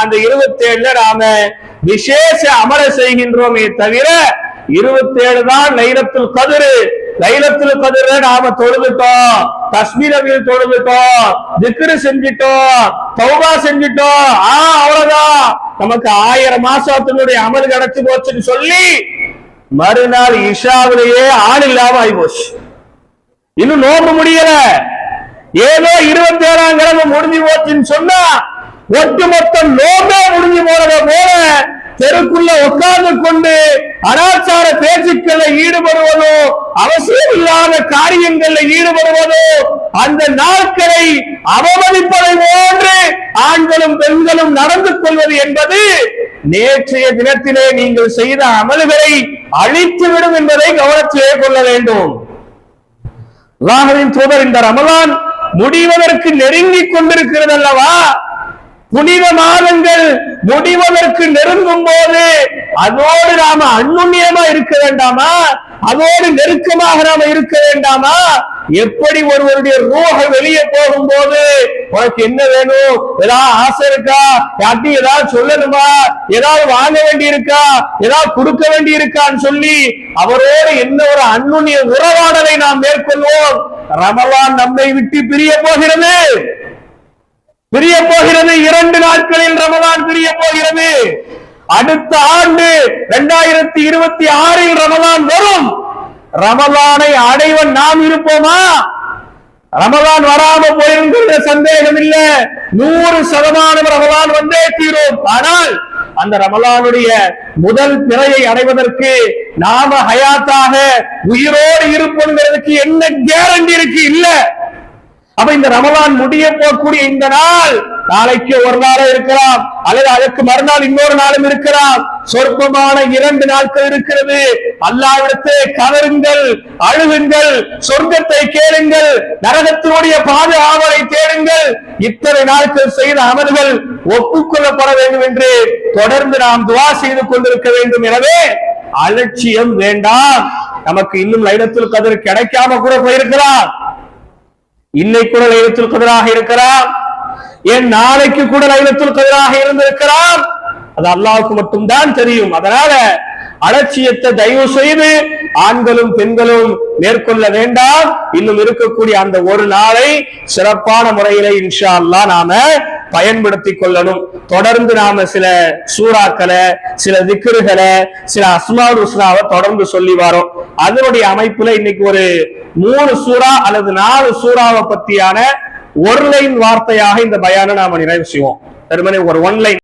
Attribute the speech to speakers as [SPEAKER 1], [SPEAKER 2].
[SPEAKER 1] அந்த இருபத்தி ஏழுல நாம விசேஷ அமர செய்கின்றோமே தவிர இருபத்தி ஏழு தான் லைலத்தில் கதிரு. லைலத்தில் கதிர நாம தொழுதுட்டோம். தஸ்மீரவில் தொழுதுட்டோம். திக்ரு செஞ்சிட்டோம். தௌபா செஞ்சிட்டோம். ஆ அவ்வளவுதான். நமக்கு ஆயிரம் மாசத்தினுடைய அமல் கிடைச்சு போச்சுன்னு சொல்லி மறுநாள் இஷாவிலேயே ஆள் இல்லாம ஆகி போச்சு. இன்னும் நோம்பு முடியல. ஏதோ இருபத்தி ஏழாம் கிழமை முடிஞ்சு போச்சுன்னு சொன்னா ஒட்டுமொத்த நோம்பே முடிஞ்சு போறத போல தெருக்குள்ள உட்கார்ந்து கொண்டு அனாச்சார பேச்சுக்களை ஈடுபடுவதோ அவசியம் இல்லாத காரியங்கள்ல ஈடுபடுவதோ அந்த நாட்களை அவமதிப்பதை போன்று ஆண்களும் பெண்களும் நடந்து கொள்வது என்பது நேற்றைய தினத்திலே நீங்கள் செய்த அமல்களை அழித்துவிடும் என்பதை கவனத்திலே கொள்ள வேண்டும். அல்லாஹ்வின் தூதர் இந்த ரமலான் முடிவதற்கு நெருங்கிக் கொண்டிருக்கிறது அல்லவா புனித மாதங்கள் முடிவதற்கு நெருங்கும் போது அதோடு நாம அந்நுண்ணியமா இருக்க வேண்டாமா? அதோடு நெருக்கமாக நாம இருக்க வேண்டாமா? எப்படி ஒருவருடைய ரூஹ வெளியே போகும்போது உனக்கு என்ன வேணும்? ஏதாவது ஆசை இருக்கா? யார்ட்டையும் ஏதாவது சொல்லணுமா? ஏதாவது வாங்க வேண்டி இருக்கா ஏதாவது கொடுக்க வேண்டி இருக்கான்னு சொல்லி அவரோடு என்ன ஒரு அந்நுண்ணிய உறவாடலை நாம் மேற்கொள்வோம். ரமலான் நம்மை விட்டு பிரிய போகிறது. பிரிய போகிறது இரண்டு நாட்களில் ரமதான் பிரிய போகிறது. அடுத்த ஆண்டு இரண்டாயிரத்தி இருபத்தி ஆறில் ரமதான் வரும். ரமலானை அடைவன் நாம் இருப்போமா? ரமதான் வராம போயிருங்கிற சந்தேகம் இல்ல நூறு சதமானம் ரமதான் வந்தே தீரும். ஆனால் அந்த ரமலானுடைய முதல் பிறையை அடைவதற்கு நாம ஹயாத்தாக உயிரோடு இருப்போங்கிறதுக்கு என்ன கேரண்டி இருக்கு? இல்ல. அப்ப இந்த ரமலான் முடிய போகக்கூடிய இந்த நாள் நாளைக்கு ஒரு நாளும் இருக்கலாம் அல்லது அதற்கு மறுநாள் இன்னொரு நாளும் இருக்கலாம். சொற்பமான இரண்டு நாட்கள் இருக்கிறது. அல்லாவிடத்தை கதருங்கள் அழுகுங்கள் சொர்க்கத்தை கேளுங்கள் நரகத்தினுடைய பாதுகாவலை தேடுங்கள். இத்தனை நாட்கள் செய்த அமல்கள் ஒப்புக்கொள்ளப்பட வேண்டும் என்று தொடர்ந்து நாம் துவா செய்து கொண்டிருக்க வேண்டும். எனவே அலட்சியம் வேண்டாம். நமக்கு இன்னும் லைனத்தில் கதிர் கிடைக்காம கூட போயிருக்கிறான் இன்னைக்கு கூட லைலத்துல் கதிராக இருக்கிறார். ஏன் நாளைக்கு கூட லைலத்துல் கதிராக இருந்திருக்கிறார்? அது அல்லாவுக்கு மட்டும்தான் தெரியும். அதனால அலட்சியத்தை தயவு செய்து ஆண்களும் பெண்களும் மேற்கொள்ள வேண்டாம். இன்னும் இருக்கக்கூடிய அந்த ஒரு நாளை சிறப்பான முறையில இன்ஷா அல்லாஹ் நாம பயன்படுத்தி கொள்ளணும். தொடர்ந்து நாம சில சூறாக்களை சில திக்ருகளை சில அஸ்மால் உஸ்னாவை தொடர்ந்து சொல்லி வரோம். அதனுடைய அமைப்புல இன்னைக்கு ஒரு மூணு சூறா அல்லது நாலு சூறாவை பத்தியான ஒரு லைன் வார்த்தையாக இந்த பயான நாம நிறைவு செய்வோம். ஒரு ஒன் லைன்